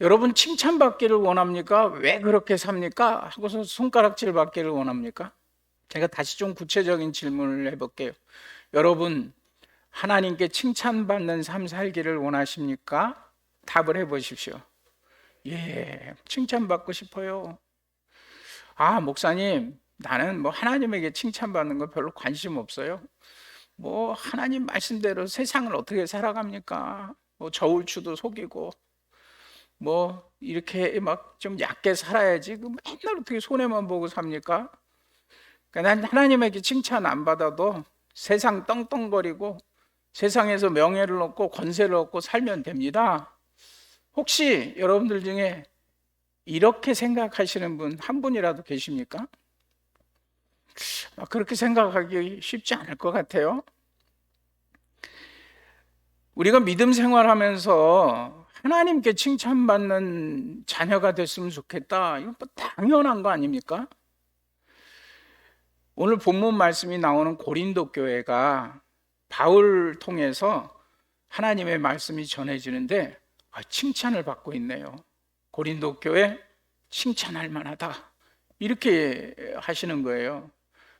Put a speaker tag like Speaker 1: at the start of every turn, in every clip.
Speaker 1: 여러분 칭찬받기를 원합니까? 왜 그렇게 삽니까? 하고서 손가락질 받기를 원합니까? 제가 다시 좀 구체적인 질문을 해볼게요. 여러분 하나님께 칭찬받는 삶 살기를 원하십니까? 답을 해보십시오. 예, 칭찬받고 싶어요. 아, 목사님, 나는 뭐 하나님에게 칭찬받는 거 별로 관심 없어요. 뭐 하나님 말씀대로 세상을 어떻게 살아갑니까? 뭐 저울추도 속이고 뭐 이렇게 막 좀 얕게 살아야지. 그 맨날 어떻게 손해만 보고 삽니까? 그러니까 난 하나님에게 칭찬 안 받아도 세상 떵떵거리고 세상에서 명예를 얻고 권세를 얻고 살면 됩니다. 혹시 여러분들 중에 이렇게 생각하시는 분 한 분이라도 계십니까? 아, 그렇게 생각하기 쉽지 않을 것 같아요. 우리가 믿음 생활하면서 하나님께 칭찬받는 자녀가 됐으면 좋겠다. 이건 뭐 당연한 거 아닙니까? 오늘 본문 말씀이 나오는 고린도 교회가 바울 통해서 하나님의 말씀이 전해지는데 아, 칭찬을 받고 있네요. 고린도 교회 칭찬할 만하다. 이렇게 하시는 거예요.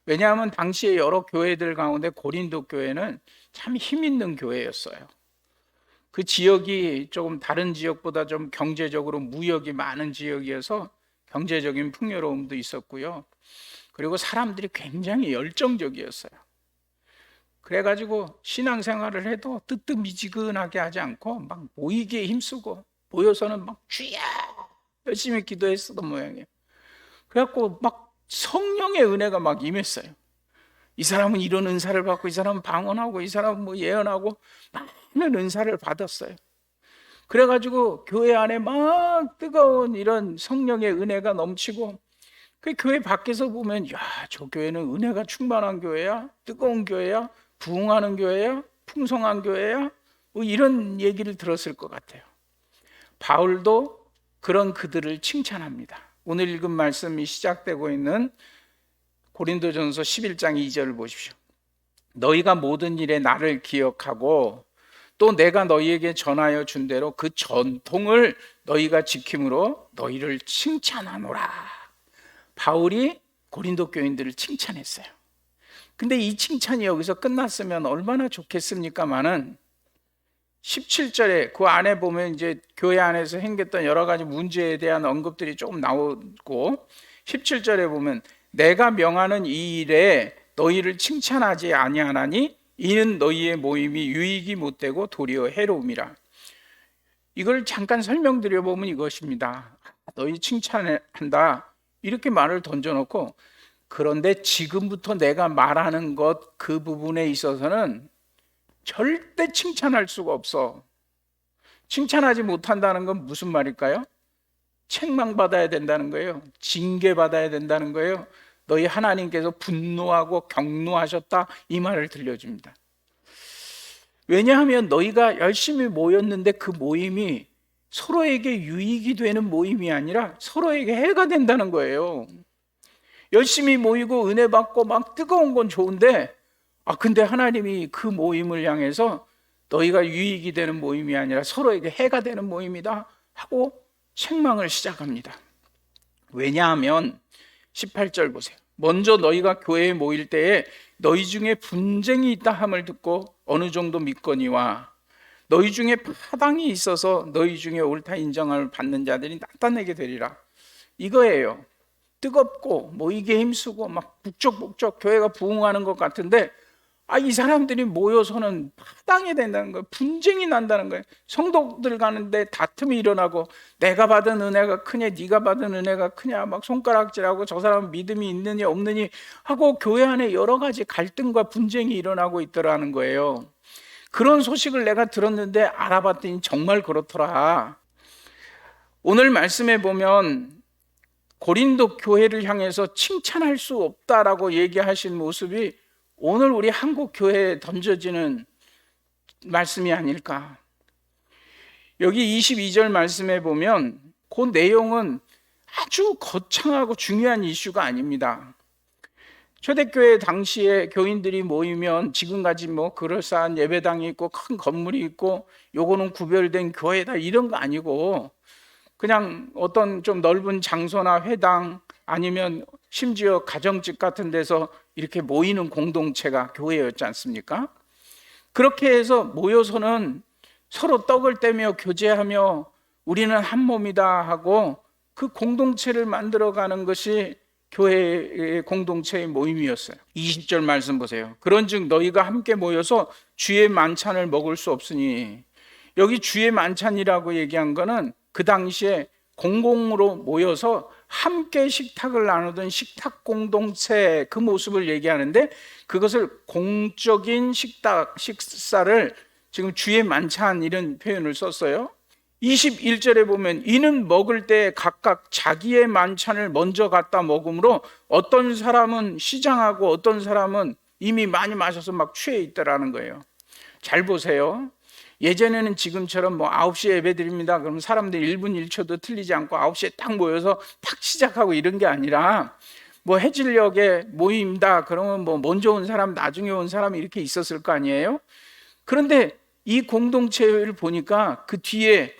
Speaker 1: 왜냐하면 당시에 여러 교회들 가운데 고린도 교회는 참 힘 있는 교회였어요. 그 지역이 조금 다른 지역보다 좀 경제적으로 무역이 많은 지역이어서 경제적인 풍요로움도 있었고요. 그리고 사람들이 굉장히 열정적이었어요. 그래가지고 신앙생활을 해도 뜨뜻미지근하게 하지 않고 막 모이기에 힘쓰고 모여서는 막 주야 열심히 기도했었던 모양이에요. 그래갖고 막 성령의 은혜가 막 임했어요. 이 사람은 이런 은사를 받고 이 사람은 방언하고 이 사람은 뭐 예언하고 많은 은사를 받았어요. 그래가지고 교회 안에 막 뜨거운 이런 성령의 은혜가 넘치고 그 교회 밖에서 보면 야 저 교회는 은혜가 충만한 교회야 뜨거운 교회야 부흥하는 교회야 풍성한 교회야 뭐 이런 얘기를 들었을 것 같아요. 바울도 그런 그들을 칭찬합니다. 오늘 읽은 말씀이 시작되고 있는 고린도전서 11장 2절을 보십시오. 너희가 모든 일에 나를 기억하고 또 내가 너희에게 전하여 준 대로 그 전통을 너희가 지킴으로 너희를 칭찬하노라. 바울이 고린도 교인들을 칭찬했어요. 근데 이 칭찬이 여기서 끝났으면 얼마나 좋겠습니까마는 17절에 그 안에 보면 이제 교회 안에서 행했던 여러 가지 문제에 대한 언급들이 조금 나오고 17절에 보면 내가 명하는 이 일에 너희를 칭찬하지 아니하나니 이는 너희의 모임이 유익이 못되고 도리어 해로움이라. 이걸 잠깐 설명드려 보면 이것입니다. 너희 칭찬한다. 이렇게 말을 던져놓고 그런데 지금부터 내가 말하는 것 그 부분에 있어서는 절대 칭찬할 수가 없어. 칭찬하지 못한다는 건 무슨 말일까요? 책망받아야 된다는 거예요. 징계받아야 된다는 거예요. 너희 하나님께서 분노하고 경노하셨다 이 말을 들려줍니다. 왜냐하면 너희가 열심히 모였는데 그 모임이 서로에게 유익이 되는 모임이 아니라 서로에게 해가 된다는 거예요. 열심히 모이고 은혜 받고 막 뜨거운 건 좋은데 아 근데 하나님이 그 모임을 향해서 너희가 유익이 되는 모임이 아니라 서로에게 해가 되는 모임이다 하고 책망을 시작합니다. 왜냐하면 18절 보세요. 먼저 너희가 교회에 모일 때에 너희 중에 분쟁이 있다 함을 듣고 어느 정도 믿거니와 너희 중에 파당이 있어서 너희 중에 옳다 인정을 받는 자들이 나타내게 되리라. 이거예요. 뜨겁고 모이게 힘쓰고 막 북적북적 교회가 부흥하는 것 같은데 아, 이 사람들이 모여서는 파당이 된다는 거예요. 분쟁이 난다는 거예요. 성도들 가는데 다툼이 일어나고 내가 받은 은혜가 크냐, 네가 받은 은혜가 크냐, 막 손가락질하고 저 사람 믿음이 있느니 없느니 하고 교회 안에 여러 가지 갈등과 분쟁이 일어나고 있더라는 거예요. 그런 소식을 내가 들었는데 알아봤더니 정말 그렇더라. 오늘 말씀에 보면 고린도 교회를 향해서 칭찬할 수 없다라고 얘기하신 모습이 오늘 우리 한국 교회에 던져지는 말씀이 아닐까. 여기 22절 말씀에 보면 그 내용은 아주 거창하고 중요한 이슈가 아닙니다. 초대교회 당시에 교인들이 모이면 지금까지 뭐 그럴싸한 예배당이 있고 큰 건물이 있고 요거는 구별된 교회다 이런 거 아니고 그냥 어떤 좀 넓은 장소나 회당 아니면 심지어 가정집 같은 데서 이렇게 모이는 공동체가 교회였지 않습니까? 그렇게 해서 모여서는 서로 떡을 떼며 교제하며 우리는 한 몸이다 하고 그 공동체를 만들어가는 것이 교회의 공동체의 모임이었어요. 20절 말씀 보세요. 그런즉 너희가 함께 모여서 주의 만찬을 먹을 수 없으니 여기 주의 만찬이라고 얘기한 거는 그 당시에 공공으로 모여서 함께 식탁을 나누던 식탁 공동체 그 모습을 얘기하는데 그것을 공적인 식탁 식사를 지금 주의 만찬 이런 표현을 썼어요. 21절에 보면 이는 먹을 때 각각 자기의 만찬을 먼저 갖다 먹으므로 어떤 사람은 시장하고 어떤 사람은 이미 많이 마셔서 막 취해 있더라는 거예요. 잘 보세요. 예전에는 지금처럼 뭐 9시에 예배 드립니다. 그럼 사람들 1분 1초도 틀리지 않고 9시에 딱 모여서 탁 시작하고 이런 게 아니라 뭐 해질녘에 모임다. 그러면 뭐 먼저 온 사람, 나중에 온 사람 이렇게 있었을 거 아니에요? 그런데 이 공동체를 보니까 그 뒤에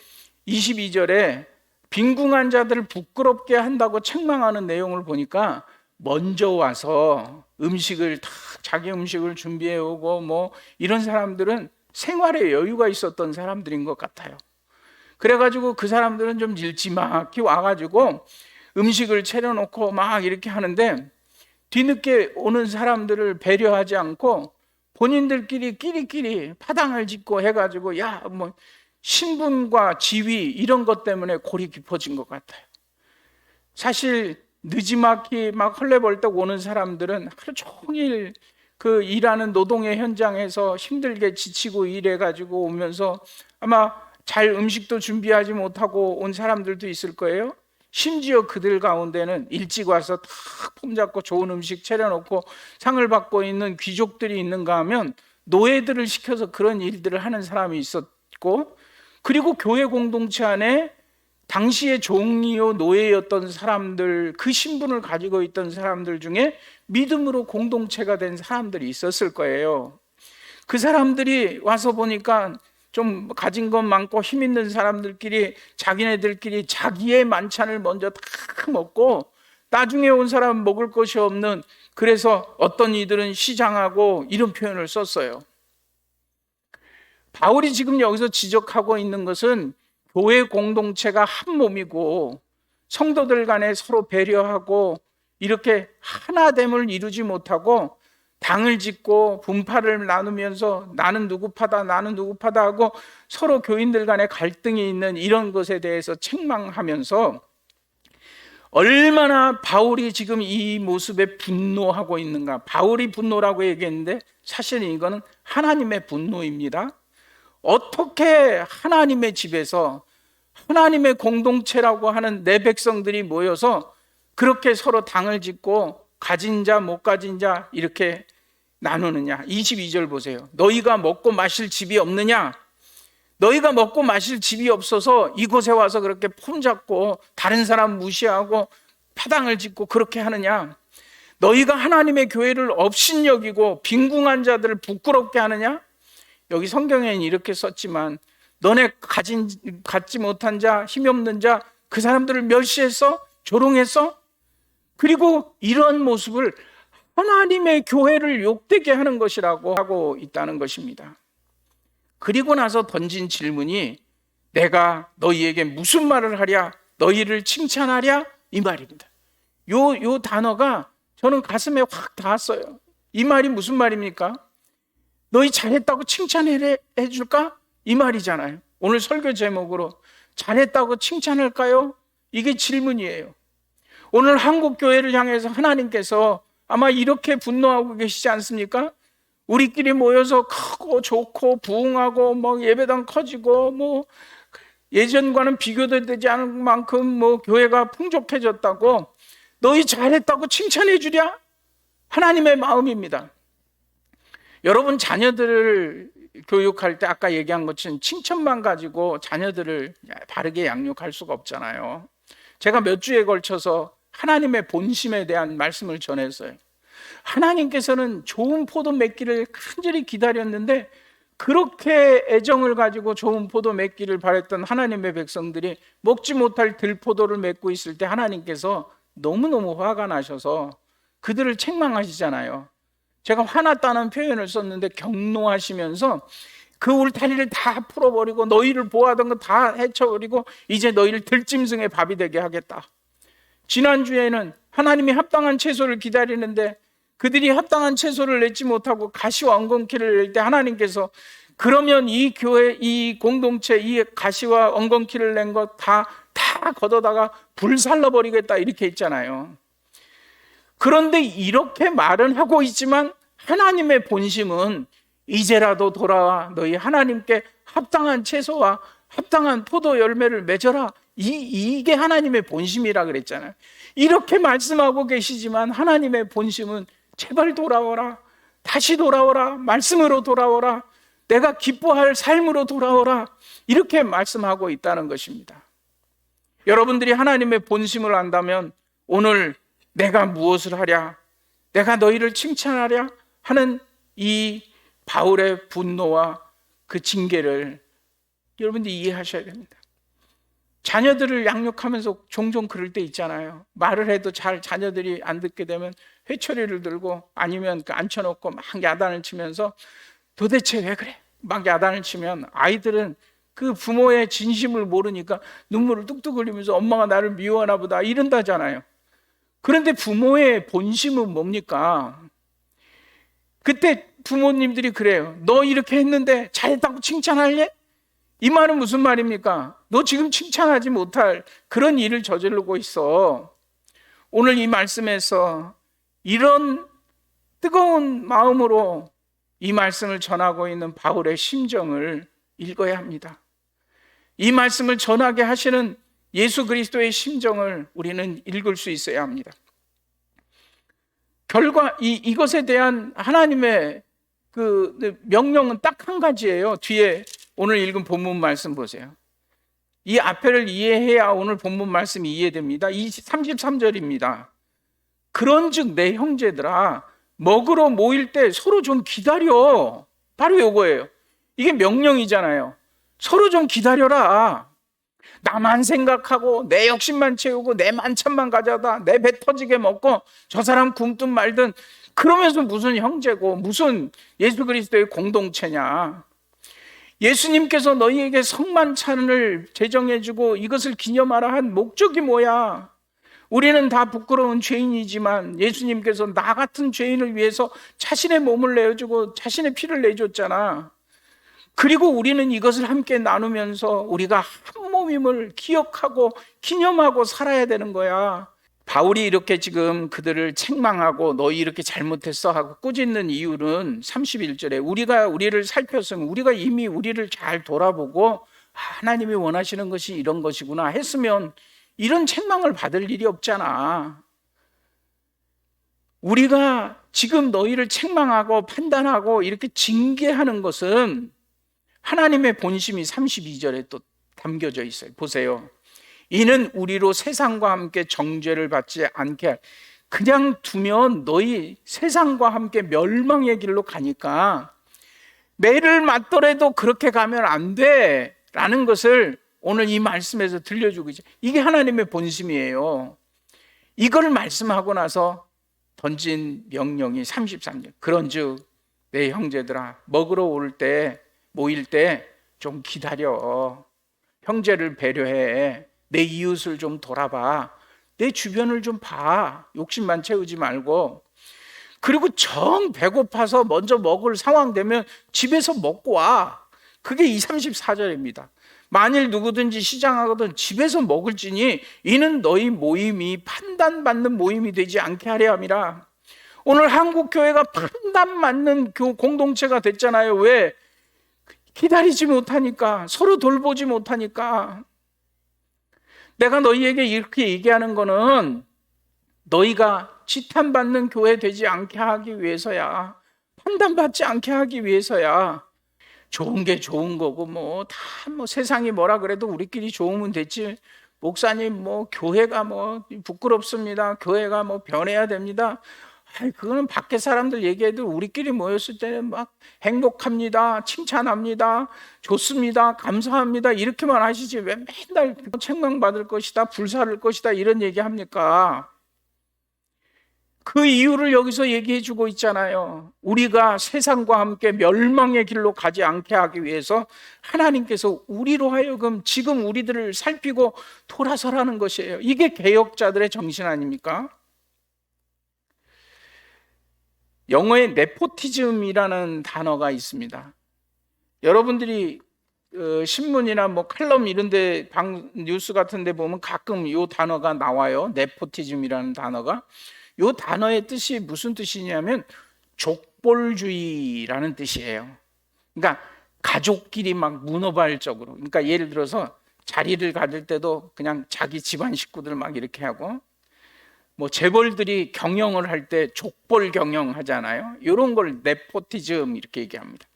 Speaker 1: 22절에 빈궁한 자들을 부끄럽게 한다고 책망하는 내용을 보니까 먼저 와서 음식을 다 자기 음식을 준비해 오고 뭐 이런 사람들은 생활에 여유가 있었던 사람들인 것 같아요. 그래가지고 그 사람들은 좀 일지막히 와가지고 음식을 차려놓고 막 이렇게 하는데 뒤늦게 오는 사람들을 배려하지 않고 본인들끼리 끼리끼리 파당을 짓고 해가지고 야 뭐 신분과 지위 이런 것 때문에 골이 깊어진 것 같아요. 사실 늦지막히 막 헐레벌떡 오는 사람들은 하루 종일 그 일하는 노동의 현장에서 힘들게 지치고 일해 가지고 오면서 아마 잘 음식도 준비하지 못하고 온 사람들도 있을 거예요. 심지어 그들 가운데는 일찍 와서 탁 폼 잡고 좋은 음식 차려놓고 상을 받고 있는 귀족들이 있는가 하면 노예들을 시켜서 그런 일들을 하는 사람이 있었고 그리고 교회 공동체 안에 당시의 종이요 노예였던 사람들 그 신분을 가지고 있던 사람들 중에 믿음으로 공동체가 된 사람들이 있었을 거예요. 그 사람들이 와서 보니까 좀 가진 것 많고 힘 있는 사람들끼리 자기네들끼리 자기의 만찬을 먼저 다 먹고 나중에 온 사람 먹을 것이 없는 그래서 어떤 이들은 시장하고 이런 표현을 썼어요. 바울이 지금 여기서 지적하고 있는 것은 교회 공동체가 한 몸이고 성도들 간에 서로 배려하고 이렇게 하나됨을 이루지 못하고 당을 짓고 분파를 나누면서 나는 누구 파다 나는 누구 파다 하고 서로 교인들 간에 갈등이 있는 이런 것에 대해서 책망하면서 얼마나 바울이 지금 이 모습에 분노하고 있는가. 바울이 분노라고 얘기했는데 사실은 이거는 하나님의 분노입니다. 어떻게 하나님의 집에서 하나님의 공동체라고 하는 내 백성들이 모여서 그렇게 서로 당을 짓고 가진 자, 못 가진 자 이렇게 나누느냐. 22절 보세요. 너희가 먹고 마실 집이 없느냐? 너희가 먹고 마실 집이 없어서 이곳에 와서 그렇게 폼 잡고 다른 사람 무시하고 파당을 짓고 그렇게 하느냐? 너희가 하나님의 교회를 업신여기고 빈궁한 자들을 부끄럽게 하느냐? 여기 성경에는 이렇게 썼지만 너네 가진 갖지 못한 자, 힘이 없는 자, 그 사람들을 멸시했어? 조롱했어? 그리고 이런 모습을 하나님의 교회를 욕되게 하는 것이라고 하고 있다는 것입니다. 그리고 나서 던진 질문이 내가 너희에게 무슨 말을 하랴? 너희를 칭찬하랴? 이 말입니다. 요, 요 단어가 저는 가슴에 확 닿았어요. 이 말이 무슨 말입니까? 너희 잘했다고 칭찬해 줄까? 이 말이잖아요. 오늘 설교 제목으로 잘했다고 칭찬할까요? 이게 질문이에요. 오늘 한국 교회를 향해서 하나님께서 아마 이렇게 분노하고 계시지 않습니까? 우리끼리 모여서 크고 좋고 부흥하고 뭐 예배당 커지고 뭐 예전과는 비교도 되지 않을 만큼 뭐 교회가 풍족해졌다고 너희 잘했다고 칭찬해 주랴? 하나님의 마음입니다. 여러분 자녀들을 교육할 때 아까 얘기한 것처럼 칭찬만 가지고 자녀들을 바르게 양육할 수가 없잖아요. 제가 몇 주에 걸쳐서 하나님의 본심에 대한 말씀을 전했어요. 하나님께서는 좋은 포도 맺기를 간절히 기다렸는데 그렇게 애정을 가지고 좋은 포도 맺기를 바랬던 하나님의 백성들이 먹지 못할 들포도를 맺고 있을 때 하나님께서 너무너무 화가 나셔서 그들을 책망하시잖아요. 제가 화났다는 표현을 썼는데 경노하시면서 그 울타리를 다 풀어버리고 너희를 보호하던 거 다 해쳐버리고 이제 너희를 들짐승의 밥이 되게 하겠다. 지난주에는 하나님이 합당한 채소를 기다리는데 그들이 합당한 채소를 냈지 못하고 엉겅퀴를 낼 때 하나님께서 그러면 이 교회, 이 공동체, 이 가시와 엉겅퀴를 낸 것 다, 다 걷어다가 불살라 버리겠다 이렇게 했잖아요. 그런데 이렇게 말은 하고 있지만 하나님의 본심은 이제라도 돌아와 너희 하나님께 합당한 채소와 합당한 포도 열매를 맺어라. 이, 이게 하나님의 본심이라 그랬잖아요. 이렇게 말씀하고 계시지만 하나님의 본심은 제발 돌아오라. 다시 돌아오라. 말씀으로 돌아오라. 내가 기뻐할 삶으로 돌아오라. 이렇게 말씀하고 있다는 것입니다. 여러분들이 하나님의 본심을 안다면 오늘 내가 무엇을 하랴? 내가 너희를 칭찬하랴? 하는 이 바울의 분노와 그 징계를 여러분들이 이해하셔야 됩니다. 자녀들을 양육하면서 종종 그럴 때 있잖아요. 말을 해도 잘 자녀들이 안 듣게 되면 회초리를 들고 아니면 그 앉혀놓고 막 야단을 치면서 도대체 왜 그래? 막 야단을 치면 아이들은 그 부모의 진심을 모르니까 눈물을 뚝뚝 흘리면서 엄마가 나를 미워하나 보다 이런다잖아요. 그런데 부모의 본심은 뭡니까? 그때 부모님들이 그래요. 너 이렇게 했는데 잘했다고 칭찬할래? 이 말은 무슨 말입니까? 너 지금 칭찬하지 못할 그런 일을 저지르고 있어. 오늘 이 말씀에서 이런 뜨거운 마음으로 이 말씀을 전하고 있는 바울의 심정을 읽어야 합니다. 이 말씀을 전하게 하시는 예수 그리스도의 심정을 우리는 읽을 수 있어야 합니다. 결과 이 이것에 대한 하나님의 그 명령은 딱 한 가지예요. 뒤에 오늘 읽은 본문 말씀 보세요. 이 앞에를 이해해야 오늘 본문 말씀이 이해됩니다. 33절입니다. 그런즉 내 형제들아 먹으러 모일 때 서로 좀 기다려. 바로 요거예요. 이게 명령이잖아요. 서로 좀 기다려라. 나만 생각하고 내 욕심만 채우고 내 만찬만 가져다 내 배 터지게 먹고 저 사람 굶든 말든 그러면서 무슨 형제고 무슨 예수 그리스도의 공동체냐. 예수님께서 너희에게 성만찬을 제정해주고 이것을 기념하라 한 목적이 뭐야? 우리는 다 부끄러운 죄인이지만 예수님께서 나 같은 죄인을 위해서 자신의 몸을 내어주고 자신의 피를 내줬잖아. 그리고 우리는 이것을 함께 나누면서 우리가 한 몸임을 기억하고 기념하고 살아야 되는 거야. 바울이 이렇게 지금 그들을 책망하고 너희 이렇게 잘못했어 하고 꾸짖는 이유는 31절에 우리가 우리를 살폈으면 우리가 이미 우리를 잘 돌아보고 아, 하나님이 원하시는 것이 이런 것이구나 했으면 이런 책망을 받을 일이 없잖아. 우리가 지금 너희를 책망하고 판단하고 이렇게 징계하는 것은 하나님의 본심이 32절에 또 담겨져 있어요. 보세요. 이는 우리로 세상과 함께 정죄를 받지 않게 할 그냥 두면 너희 세상과 함께 멸망의 길로 가니까 매를 맞더라도 그렇게 가면 안 돼. 라는 것을 오늘 이 말씀에서 들려주고 있죠. 이게 하나님의 본심이에요. 이걸 말씀하고 나서 던진 명령이 33년. 그런 즉, 내 형제들아, 먹으러 올 때, 모일 때 좀 기다려. 형제를 배려해. 내 이웃을 좀 돌아봐. 내 주변을 좀 봐. 욕심만 채우지 말고. 그리고 정 배고파서 먼저 먹을 상황 되면 집에서 먹고 와. 그게 2, 34절입니다. 만일 누구든지 시장하거든 집에서 먹을지니 이는 너희 모임이 판단받는 모임이 되지 않게 하려 함이라. 오늘 한국 교회가 판단받는 공동체가 됐잖아요. 왜? 기다리지 못하니까 서로 돌보지 못하니까 내가 너희에게 이렇게 얘기하는 거는 너희가 지탄받는 교회 되지 않게 하기 위해서야. 판단받지 않게 하기 위해서야. 좋은 게 좋은 거고 뭐 다 뭐 세상이 뭐라 그래도 우리끼리 좋으면 됐지. 목사님 뭐 교회가 뭐 부끄럽습니다. 교회가 뭐 변해야 됩니다. 아이, 그거는 밖에 사람들 얘기해도 우리끼리 모였을 때는 막 행복합니다, 칭찬합니다, 좋습니다, 감사합니다 이렇게만 하시지 왜 맨날 책망받을 것이다, 불사를 것이다 이런 얘기 합니까? 그 이유를 여기서 얘기해 주고 있잖아요. 우리가 세상과 함께 멸망의 길로 가지 않게 하기 위해서 하나님께서 우리로 하여금 지금 우리들을 살피고 돌아서라는 것이에요. 이게 개혁자들의 정신 아닙니까? 영어에 네포티즘이라는 단어가 있습니다. 여러분들이 어, 신문이나 뭐 칼럼 이런데 방 뉴스 같은데 보면 가끔 이 단어가 나와요. 네포티즘이라는 단어가 이 단어의 뜻이 무슨 뜻이냐면 족벌주의라는 뜻이에요. 그러니까 가족끼리 막 문어발적으로. 그러니까 예를 들어서 자리를 가질 때도 그냥 자기 집안 식구들 막 이렇게 하고 뭐 재벌들이 경영을 할 때 족벌 경영 하잖아요. 이런 걸 네포티즘 이렇게 얘기합니다.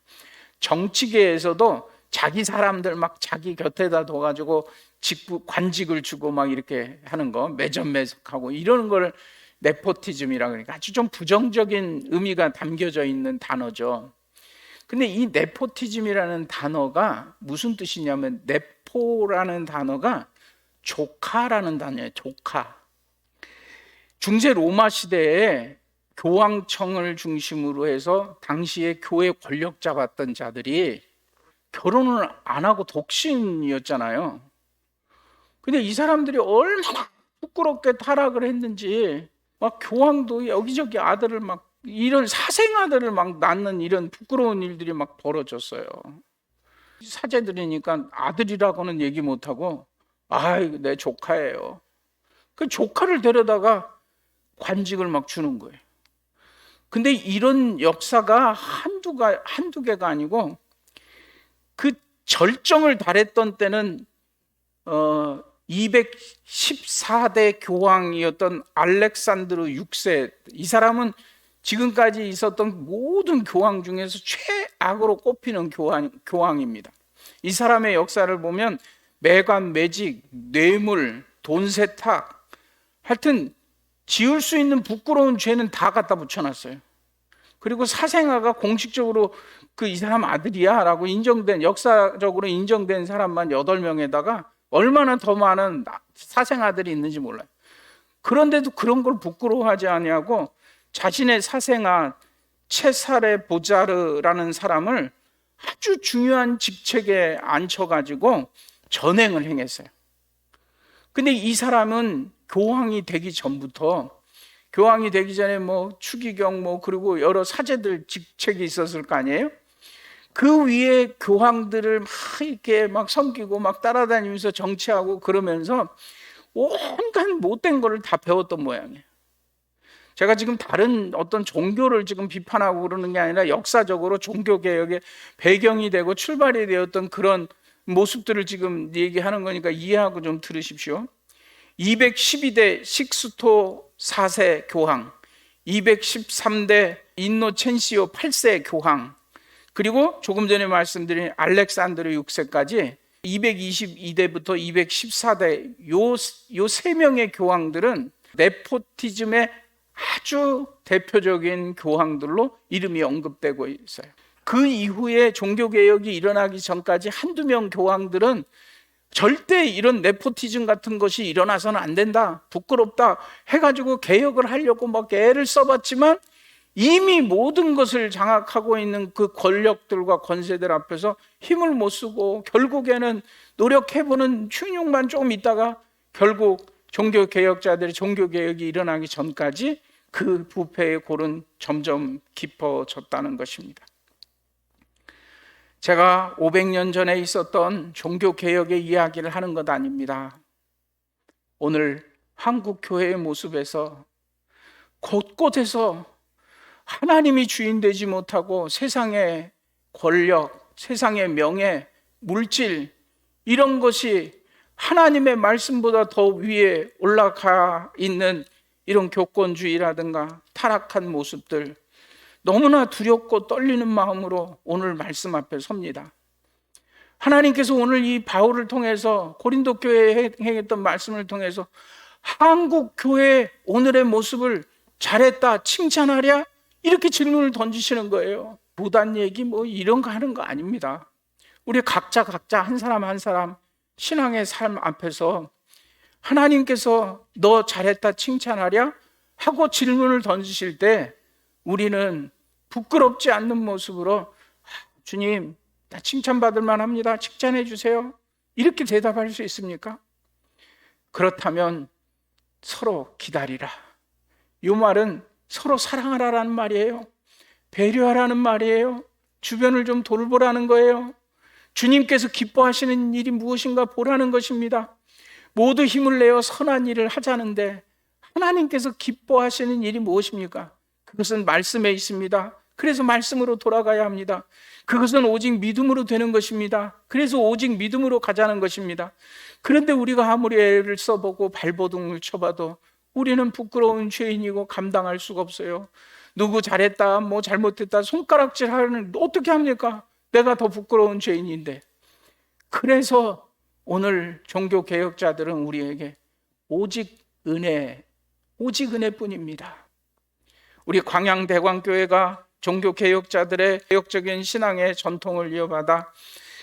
Speaker 1: 정치계에서도 자기 사람들 막 자기 곁에다 둬가지고 직부 관직을 주고 막 이렇게 하는 거 매점매석하고 이런 걸 네포티즘이라 그러니까 아주 좀 부정적인 의미가 담겨져 있는 단어죠. 근데 이 네포티즘이라는 단어가 무슨 뜻이냐면 네포라는 단어가 조카라는 단어예요. 조카. 중세 로마 시대에 교황청을 중심으로 해서 당시에 교회 권력 잡았던 자들이 결혼을 안 하고 독신이었잖아요. 근데 이 사람들이 얼마나 부끄럽게 타락을 했는지 막 교황도 여기저기 아들을 막 이런 사생 아들을 막 낳는 이런 부끄러운 일들이 막 벌어졌어요. 사제들이니까 아들이라고는 얘기 못 하고 아, 내 조카예요. 그 조카를 데려다가 관직을 막 주는 거예요. 근데 이런 역사가 한두가 한두 개가 아니고 그 절정을 달했던 때는 어 214대 교황이었던 알렉산드르 6세 이 사람은 지금까지 있었던 모든 교황 중에서 최악으로 꼽히는 교황, 교황입니다. 이 사람의 역사를 보면 매관, 매직, 뇌물, 돈 세탁 하여튼 지을 수 있는 부끄러운 죄는 다 갖다 붙여놨어요. 그리고 사생아가 공식적으로 그 이 사람 아들이야 라고 인정된, 역사적으로 인정된 사람만 8명에다가 얼마나 더 많은 사생아들이 있는지 몰라요. 그런데도 그런 걸 부끄러워하지 아니하고 자신의 사생아 체사레 보자르라는 사람을 아주 중요한 직책에 앉혀가지고 전행을 행했어요. 근데 이 사람은 교황이 되기 전부터 교황이 되기 전에 뭐 추기경 뭐 그리고 여러 사제들 직책이 있었을 거 아니에요? 그 위에 교황들을 막 이렇게 막 섬기고 막 따라다니면서 정치하고 그러면서 온갖 못된 거를 다 배웠던 모양이에요. 제가 지금 다른 어떤 종교를 지금 비판하고 그러는 게 아니라 역사적으로 종교 개혁의 배경이 되고 출발이 되었던 그런 모습들을 지금 얘기하는 거니까 이해하고 좀 들으십시오. 212대 식스토 4세 교황, 213대 인노첸시오 8세 교황, 그리고 조금 전에 말씀드린 알렉산드르 6세까지 222대부터 214대 요세 명의 교황들은 네포티즘의 아주 대표적인 교황들로 이름이 언급되고 있어요. 그 이후에 종교 개혁이 일어나기 전까지 한두 명 교황들은 절대 이런 네포티즘 같은 것이 일어나서는 안 된다. 부끄럽다. 해가지고 개혁을 하려고 막 애를 써봤지만 이미 모든 것을 장악하고 있는 그 권력들과 권세들 앞에서 힘을 못 쓰고 결국에는 노력해보는 충용만 조금 있다가 결국 종교 개혁자들의 종교 개혁이 일어나기 전까지 그 부패의 골은 점점 깊어졌다는 것입니다. 제가 500년 전에 있었던 종교 개혁의 이야기를 하는 것 아닙니다. 오늘 한국 교회의 모습에서 곳곳에서 하나님이 주인 되지 못하고 세상의 권력, 세상의 명예, 물질 이런 것이 하나님의 말씀보다 더 위에 올라가 있는 이런 교권주의라든가 타락한 모습들 너무나 두렵고 떨리는 마음으로 오늘 말씀 앞에 섭니다. 하나님께서 오늘 이 바울을 통해서 고린도 교회에 행했던 말씀을 통해서 한국 교회 오늘의 모습을 잘했다, 칭찬하랴? 이렇게 질문을 던지시는 거예요. 무단 얘기 뭐 이런 거 하는 거 아닙니다. 우리 각자 각자 한 사람 한 사람 신앙의 삶 앞에서 하나님께서 너 잘했다 칭찬하랴 하고 질문을 던지실 때 우리는 부끄럽지 않는 모습으로 아, 주님 나 칭찬받을 만합니다. 칭찬해 주세요. 이렇게 대답할 수 있습니까? 그렇다면 서로 기다리라. 이 말은 서로 사랑하라라는 말이에요. 배려하라는 말이에요. 주변을 좀 돌보라는 거예요. 주님께서 기뻐하시는 일이 무엇인가 보라는 것입니다. 모두 힘을 내어 선한 일을 하자는데 하나님께서 기뻐하시는 일이 무엇입니까? 그것은 말씀에 있습니다. 그래서 말씀으로 돌아가야 합니다. 그것은 오직 믿음으로 되는 것입니다. 그래서 오직 믿음으로 가자는 것입니다. 그런데 우리가 아무리 애를 써보고 발버둥을 쳐봐도 우리는 부끄러운 죄인이고 감당할 수가 없어요. 누구 잘했다, 뭐 잘못했다, 손가락질 하는, 어떻게 합니까? 내가 더 부끄러운 죄인인데. 그래서 오늘 종교 개혁자들은 우리에게 오직 은혜, 오직 은혜뿐입니다. 우리 광양 대광교회가 종교 개혁자들의 개혁적인 신앙의 전통을 이어받아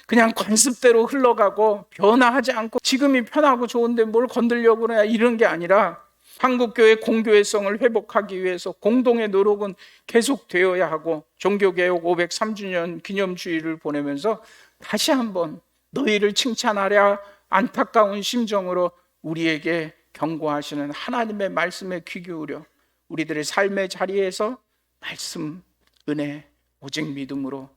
Speaker 1: 그냥 관습대로 흘러가고 변화하지 않고 지금이 편하고 좋은데 뭘 건들려고 그러냐 이런 게 아니라 한국교회 공교회성을 회복하기 위해서 공동의 노력은 계속되어야 하고 종교개혁 503주년 기념주의를 보내면서 다시 한번 너희를 칭찬하랴 안타까운 심정으로 우리에게 경고하시는 하나님의 말씀에 귀 기울여 우리들의 삶의 자리에서 말씀, 은혜, 오직 믿음으로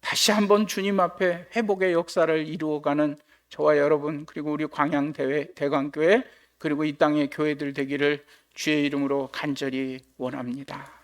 Speaker 1: 다시 한번 주님 앞에 회복의 역사를 이루어가는 저와 여러분 그리고 우리 광양 대회 대광교회 그리고 이 땅의 교회들 되기를 주의 이름으로 간절히 원합니다.